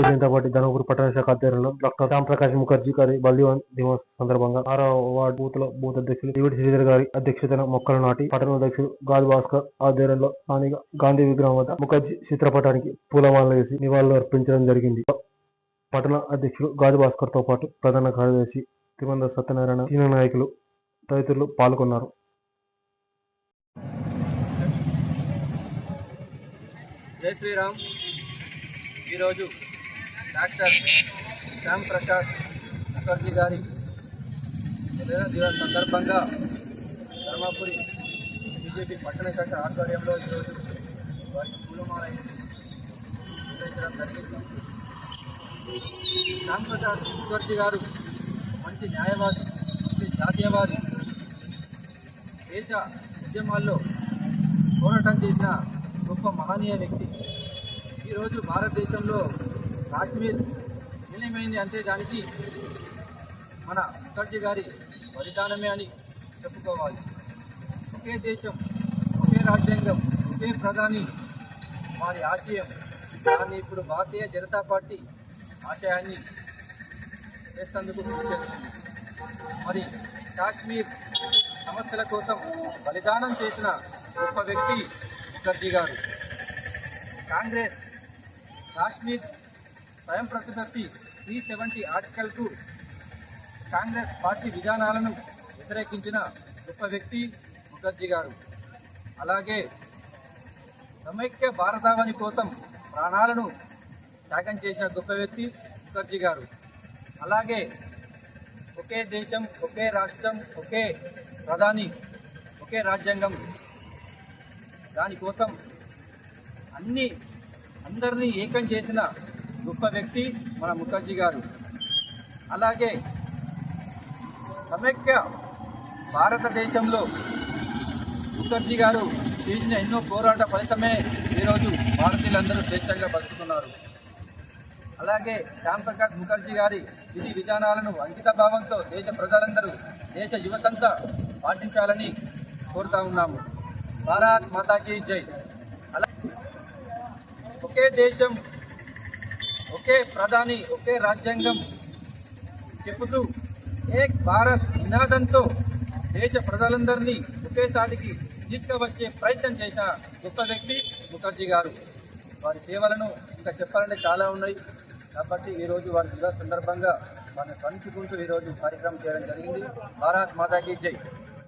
Bharatiya Janata party Dharmapuri పట్టణ శాఖ ఆధ్వర్యంలో డాక్టర్ శ్యామ్ ప్రకాష్ ముఖర్జీ గారి బలిదాన్ దివస్ సందర్భంగా ఆరవ వార్డు బూత్లో బూత్ అధ్యక్షులు డివిడి శ్రీధర్ గారి అధ్యక్షతన మొక్కలు నాటి పట్టణ అధ్యక్షులు గాలి భాస్కర్ ఆధ్వర్యంలో స్థానిక గాంధీ విగ్రహం వద్ద ముఖర్జీ చిత్రపటానికి పూలమాలలు వేసి నివాళులు అర్పించడం జరిగింది. పట్టణ అధ్యక్షులు గాలి భాస్కర్తో పాటు ప్రధాన కార్యదర్శి తిమంద సత్యనారాయణ సీనియర్ నాయకులు తదితరులు పాల్గొన్నారు. జై శ్రీరామ్. ఈరోజు డాక్టర్ శ్యామ్ ప్రకాష్ ముఖర్జీ గారి జన్మదిన దివస్ సందర్భంగా ధర్మాపురి బీజేపీ పట్టణ శాఖ ఆధ్వర్యంలో ఈరోజు వారికి పూలమాల వేసి జరిగింది. శ్యామ్ ప్రకాష్ ముఖర్జీ గారు మంచి న్యాయవాది మంచి జాతీయవాది. దేశ ఉద్యమాల్లో పోరాటం చేసిన గొప్ప మహనీయ వ్యక్తి. ఈరోజు భారతదేశంలో కాశ్మీర్ విలీనమైంది అంటే దానికి మన ముఖర్జీ గారి బలిదానమే అని చెప్పుకోవాలి. ఒకే దేశం ఒకే రాజ్యాంగం ఒకే ప్రధాని వారి ఆశయం. దాన్ని ఇప్పుడు భారతీయ జనతా పార్టీ ఆశయాన్ని చేసేందుకు కృషి చేస్తుంది. మరి కాశ్మీర్ సమస్యల కోసం బలిదానం చేసిన గొప్ప వ్యక్తి ముఖర్జీ గారు. కాంగ్రెస్ కాశ్మీర్ స్వయం ప్రతిపత్తి త్రీ సెవెంటీ ఆర్టికల్కు కాంగ్రెస్ పార్టీ విధానాలను వ్యతిరేకించిన గొప్ప వ్యక్తి ముఖర్జీ గారు. అలాగే సమైక్య భారతావని కోసం ప్రాణాలను త్యాగం చేసిన గొప్ప వ్యక్తి ముఖర్జీ గారు. అలాగే ఒకే దేశం ఒకే రాష్ట్రం ఒకే ప్రధాని ఒకే రాజ్యాంగం. దానికోసం అన్ని అందరినీ ఏకం చేసిన గొప్ప వ్యక్తి మన ముఖర్జీ గారు. అలాగే సమైక్య భారతదేశంలో ముఖర్జీ గారు చేసిన ఎన్నో పోరాట ఫలితమే ఈరోజు భారతీయులందరూ స్వేచ్ఛగా బతుకుతున్నారు. అలాగే శ్యామ్ ప్రకాష్ ముఖర్జీ గారి విధి విధానాలను అంకితభావంతో దేశ ప్రజలందరూ దేశ యువతంతా పాటించాలని కోరుతా ఉన్నాము. భారత్ మాతాకి జై. అలా ఒకే దేశం ఒకే ప్రధాని ఒకే రాజ్యాంగం చెబుతూ ఏక్ భారత్ నినాదంతో దేశ ప్రజలందరినీ ఒకే తాటికి తీసుకువచ్చే ప్రయత్నం చేసిన గొప్ప వ్యక్తి ముఖర్జీ గారు. వారి సేవలను ఇంకా చెప్పాలంటే చాలా ఉన్నాయి. కాబట్టి ఈరోజు వారి దివస్ సందర్భంగా వారిని పంచుకుంటూ ఈరోజు కార్యక్రమం చేయడం జరిగింది. భారత్ మాతాకి జై.